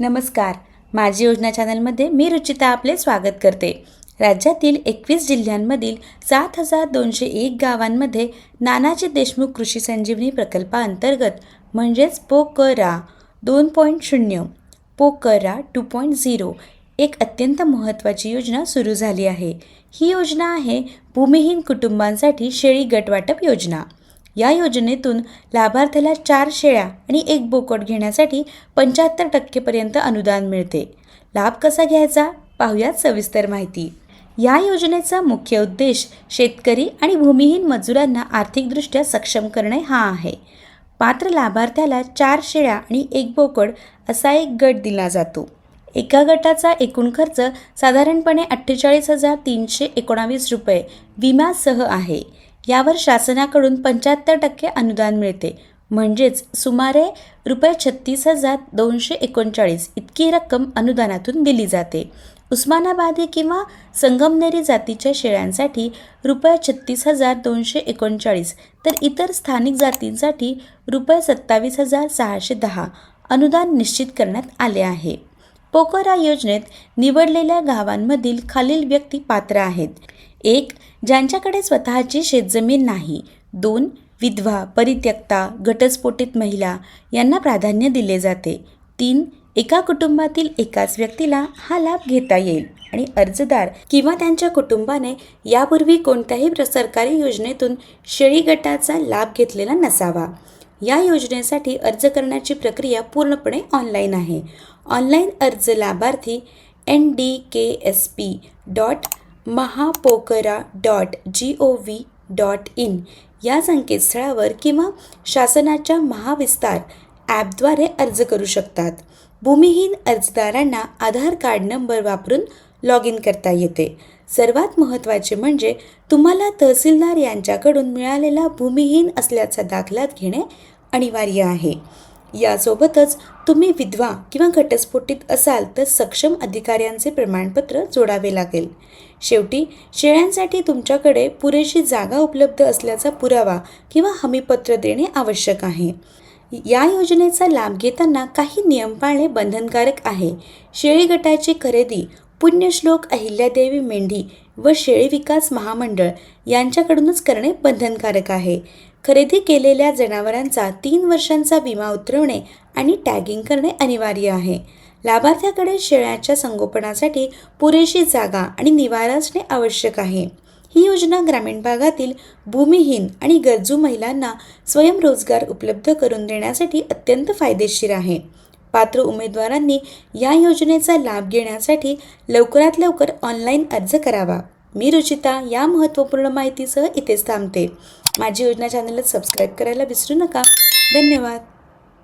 नमस्कार. माझी योजना चॅनलमध्ये मी रुचिता आपले स्वागत करते. राज्यातील एकवीस जिल्ह्यांमधील सात हजार दोनशे एक गावांमध्ये नानाजी देशमुख कृषी संजीवनी प्रकल्पाअंतर्गत म्हणजेच पोकरा दोन पॉईंट शून्य पोकरा टू पॉईंट झिरो एक अत्यंत महत्त्वाची योजना सुरू झाली आहे. ही योजना आहे भूमिहीन कुटुंबांसाठी शेळी गटवाटप योजना. या योजनेतून लाभार्थ्याला चार शेळ्या आणि एक बोकड घेण्यासाठी पंच्याहत्तर टक्केपर्यंत अनुदान मिळते. लाभ कसा घ्यायचा? पाहुयात सविस्तर माहिती. या योजनेचा मुख्य उद्देश शेतकरी आणि भूमिहीन मजुरांना आर्थिकदृष्ट्या सक्षम करणे हा आहे. पात्र लाभार्थ्याला चार शेळ्या आणि एक बोकड असा एक गट दिला जातो. एका गटाचा एकूण खर्च साधारणपणे अठ्ठेचाळीस हजार तीनशे एकोणावीस रुपये विम्यासह आहे. यावर शासनाकडून पंच्याहत्तर टक्के अनुदान मिळते. म्हणजेच सुमारे रुपये छत्तीस हजार दोनशे एकोणचाळीस इतकी रक्कम अनुदानातून दिली जाते. उस्मानाबादी किंवा संगमनेरी जातीच्या शेळ्यांसाठी रुपये छत्तीस हजार दोनशे एकोणचाळीस तर इतर स्थानिक जातींसाठी रुपये सत्तावीस हजार सहाशे दहा अनुदान निश्चित करण्यात आले आहे. पोकोरा योजनेत निवडलेल्या गावांमधील खालील व्यक्ती पात्र आहेत. एक ज्यांच्याकडे स्वतःची शेतजमीन नाही. दोन विधवा परित्यक्ता घटस्फोटित महिला यांना प्राधान्य दिले जाते. तीन एका कुटुंबातील एकाच व्यक्तीला हा लाभ घेता येईल आणि अर्जदार किंवा त्यांच्या कुटुंबाने यापूर्वी कोणत्याही सरकारी योजनेतून शेळी गटाचा लाभ घेतलेला नसावा. या योजनेसाठी अर्ज करण्याची प्रक्रिया पूर्णपणे ऑनलाईन आहे. ऑनलाईन अर्ज लाभार्थी N D K S P dot Mahapocra dot G O V dot in या संकेतस्थळावर किंवा शासनाच्या महाविस्तार ॲपद्वारे अर्ज करू शकतात. भूमिहीन अर्जदारांना आधार कार्ड नंबर वापरून लॉग इन करता येते. सर्वात महत्त्वाचे म्हणजे तुम्हाला तहसीलदार यांच्याकडून मिळालेला भूमिहीन असल्याचा दाखला घेणे अनिवार्य आहे. यासोबतच तुम्ही विधवा किंवा घटस्फोटीत असाल तर सक्षम अधिकाऱ्यांचे प्रमाणपत्र जोडावे लागेल. शेवटी शेळ्यांसाठी तुमच्याकडे पुरेशी जागा उपलब्ध असल्याचा पुरावा किंवा हमीपत्र देणे आवश्यक आहे. या योजनेचा लाभ घेताना काही नियम पाळणे बंधनकारक आहे. शेळी गटाची खरेदी पुण्यश्लोक अहिल्यादेवी मेंढी व शेळी विकास महामंडळ यांच्याकडूनच करणे बंधनकारक आहे. खरेदी केलेल्या जनावरांचा तीन वर्षांचा विमा उतरवणे आणि टॅगिंग करणे अनिवार्य आहे. लाभार्थ्याकडे शेळ्याच्या संगोपनासाठी पुरेशी जागा आणि निवारा असणे आवश्यक आहे. ही योजना ग्रामीण भागातील भूमिहीन आणि गरजू महिलांना स्वयंरोजगार उपलब्ध करून देण्यासाठी अत्यंत फायदेशीर आहे. पात्र उमेदवारांनी या योजनेचा लाभ घेण्यासाठी लवकरात लवकर ऑनलाईन अर्ज करावा. मी रुचिता या महत्त्वपूर्ण माहितीसह इथेच थांबते. माझी योजना चॅनलला सबस्क्राईब करायला विसरू नका. धन्यवाद.